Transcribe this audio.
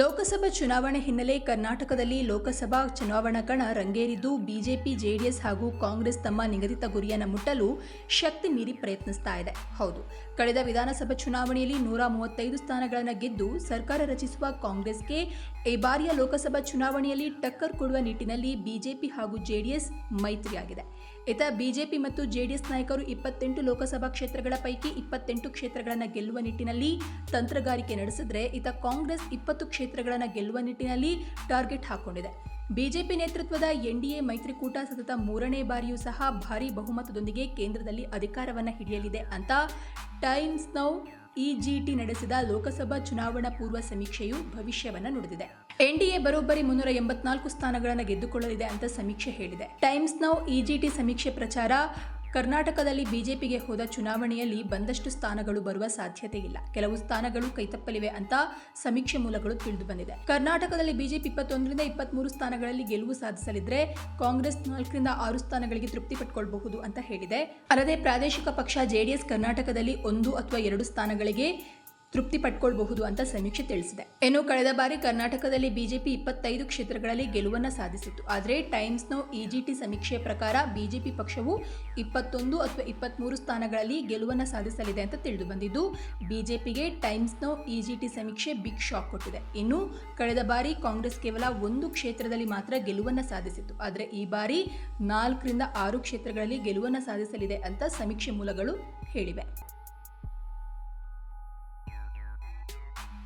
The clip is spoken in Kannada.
ಲೋಕಸಭಾ ಚುನಾವಣೆ ಹಿನ್ನೆಲೆ ಕರ್ನಾಟಕದಲ್ಲಿ ಲೋಕಸಭಾ ಚುನಾವಣಾ ಕಣ ರಂಗೇರಿದ್ದು ಬಿಜೆಪಿ, ಜೆಡಿಎಸ್ ಹಾಗೂ ಕಾಂಗ್ರೆಸ್ ತಮ್ಮ ನಿಗದಿತ ಗುರಿಯನ್ನು ಮುಟ್ಟಲು ಶಕ್ತಿ ಮೀರಿ ಪ್ರಯತ್ನಿಸ್ತಾ ಇದೆ. ಹೌದು, ಕಳೆದ ವಿಧಾನಸಭಾ ಚುನಾವಣೆಯಲ್ಲಿ ನೂರ ಮೂವತ್ತೈದು ಸ್ಥಾನಗಳನ್ನು ಗೆದ್ದು ಸರ್ಕಾರ ರಚಿಸುವ ಕಾಂಗ್ರೆಸ್ಗೆ ಈ ಬಾರಿಯ ಲೋಕಸಭಾ ಚುನಾವಣೆಯಲ್ಲಿ ಟಕ್ಕರ್ ಕೊಡುವ ನಿಟ್ಟಿನಲ್ಲಿ ಬಿಜೆಪಿ ಹಾಗೂ ಜೆಡಿಎಸ್ ಮೈತ್ರಿಯಾಗಿದೆ. ಇತ ಬಿಜೆಪಿ ಮತ್ತು ಜೆಡಿಎಸ್ ನಾಯಕರು ಇಪ್ಪತ್ತೆಂಟು ಲೋಕಸಭಾ ಕ್ಷೇತ್ರಗಳ ಪೈಕಿ ಇಪ್ಪತ್ತೆಂಟು ಕ್ಷೇತ್ರಗಳನ್ನು ಗೆಲ್ಲುವ ನಿಟ್ಟಿನಲ್ಲಿ ತಂತ್ರಗಾರಿಕೆ ನಡೆಸಿದ್ರೆ ಇತ ಕಾಂಗ್ರೆಸ್ ಇಪ್ಪತ್ತು ಕ್ಷೇತ್ರಗಳನ್ನು ಗೆಲ್ಲುವ ನಿಟ್ಟಿನಲ್ಲಿ ಟಾರ್ಗೆಟ್ ಹಾಕೊಂಡಿದೆ. ಬಿಜೆಪಿ ನೇತೃತ್ವದ ಎನ್ಡಿಎ ಮೈತ್ರಿಕೂಟ ಸತತ ಮೂರನೇ ಬಾರಿಯೂ ಸಹ ಭಾರೀ ಬಹುಮತದೊಂದಿಗೆ ಕೇಂದ್ರದಲ್ಲಿ ಅಧಿಕಾರವನ್ನು ಹಿಡಿಯಲಿದೆ ಅಂತ ಟೈಮ್ಸ್ ನೌ ಇಜಿಟಿ ನಡೆಸಿದ ಲೋಕಸಭಾ ಚುನಾವಣಾ ಪೂರ್ವ ಸಮೀಕ್ಷೆಯು ಭವಿಷ್ಯವನ್ನು ನುಡಿದಿದೆ. ಎನ್ಡಿಎ ಬರೋಬ್ಬರಿ ಮುನ್ನೂರ ಎಂಬತ್ನಾಲ್ಕು ಸ್ಥಾನಗಳನ್ನು ಗೆದ್ದುಕೊಳ್ಳಲಿದೆ ಅಂತ ಸಮೀಕ್ಷೆ ಹೇಳಿದೆ. ಟೈಮ್ಸ್ ನೌ ಇಜಿಟಿ ಸಮೀಕ್ಷೆ ಪ್ರಚಾರ ಕರ್ನಾಟಕದಲ್ಲಿ ಬಿಜೆಪಿಗೆ ಹೋದ ಚುನಾವಣೆಯಲ್ಲಿ ಬಂದಷ್ಟು ಸ್ಥಾನಗಳು ಬರುವ ಸಾಧ್ಯತೆ ಇಲ್ಲ. ಕೆಲವು ಸ್ಥಾನಗಳು ಕೈತಪ್ಪಲಿವೆ ಅಂತ ಸಮೀಕ್ಷೆ ಮೂಲಗಳು ತಿಳಿದು ಬಂದಿದೆ. ಕರ್ನಾಟಕದಲ್ಲಿ ಬಿಜೆಪಿ ಇಪ್ಪತ್ತೊಂದರಿಂದ ಇಪ್ಪತ್ಮೂರು ಸ್ಥಾನಗಳಲ್ಲಿ ಗೆಲುವು ಸಾಧಿಸಲಿದ್ರೆ ಕಾಂಗ್ರೆಸ್ ನಾಲ್ಕರಿಂದ ಆರು ಸ್ಥಾನಗಳಿಗೆ ತೃಪ್ತಿ ಪಟ್ಟುಕೊಳ್ಳಬಹುದು ಅಂತ ಹೇಳಿದೆ. ಅಲ್ಲದೆ ಪ್ರಾದೇಶಿಕ ಪಕ್ಷ ಜೆಡಿಎಸ್ ಕರ್ನಾಟಕದಲ್ಲಿ ಒಂದು ಅಥವಾ ಎರಡು ಸ್ಥಾನಗಳಿಗೆ ತೃಪ್ತಿ ಪಟ್ಕೊಳ್ಬಹುದು ಅಂತ ಸಮೀಕ್ಷೆ ತಿಳಿಸಿದೆ. ಇನ್ನು ಕಳೆದ ಬಾರಿ ಕರ್ನಾಟಕದಲ್ಲಿ ಬಿಜೆಪಿ ಇಪ್ಪತ್ತೈದು ಕ್ಷೇತ್ರಗಳಲ್ಲಿ ಗೆಲುವನ್ನು ಸಾಧಿಸಿತ್ತು. ಆದರೆ ಟೈಮ್ಸ್ನ ಇಜಿಟಿ ಸಮೀಕ್ಷೆಯ ಪ್ರಕಾರ ಬಿಜೆಪಿ ಪಕ್ಷವು ಇಪ್ಪತ್ತೊಂದು ಅಥವಾ ಇಪ್ಪತ್ತ್ಮೂರು ಸ್ಥಾನಗಳಲ್ಲಿ ಗೆಲುವನ್ನು ಸಾಧಿಸಲಿದೆ ಅಂತ ತಿಳಿದು ಬಂದಿದ್ದು, ಬಿಜೆಪಿಗೆ ಟೈಮ್ಸ್ನ ಇಜಿಟಿ ಸಮೀಕ್ಷೆ ಬಿಗ್ ಶಾಕ್ ಕೊಟ್ಟಿದೆ. ಇನ್ನು ಕಳೆದ ಬಾರಿ ಕಾಂಗ್ರೆಸ್ ಕೇವಲ ಒಂದು ಕ್ಷೇತ್ರದಲ್ಲಿ ಮಾತ್ರ ಗೆಲುವನ್ನು ಸಾಧಿಸಿತ್ತು. ಆದರೆ ಈ ಬಾರಿ ನಾಲ್ಕರಿಂದ ಆರು ಕ್ಷೇತ್ರಗಳಲ್ಲಿ ಗೆಲುವನ್ನು ಸಾಧಿಸಲಿದೆ ಅಂತ ಸಮೀಕ್ಷೆ ಮೂಲಗಳು ಹೇಳಿವೆ.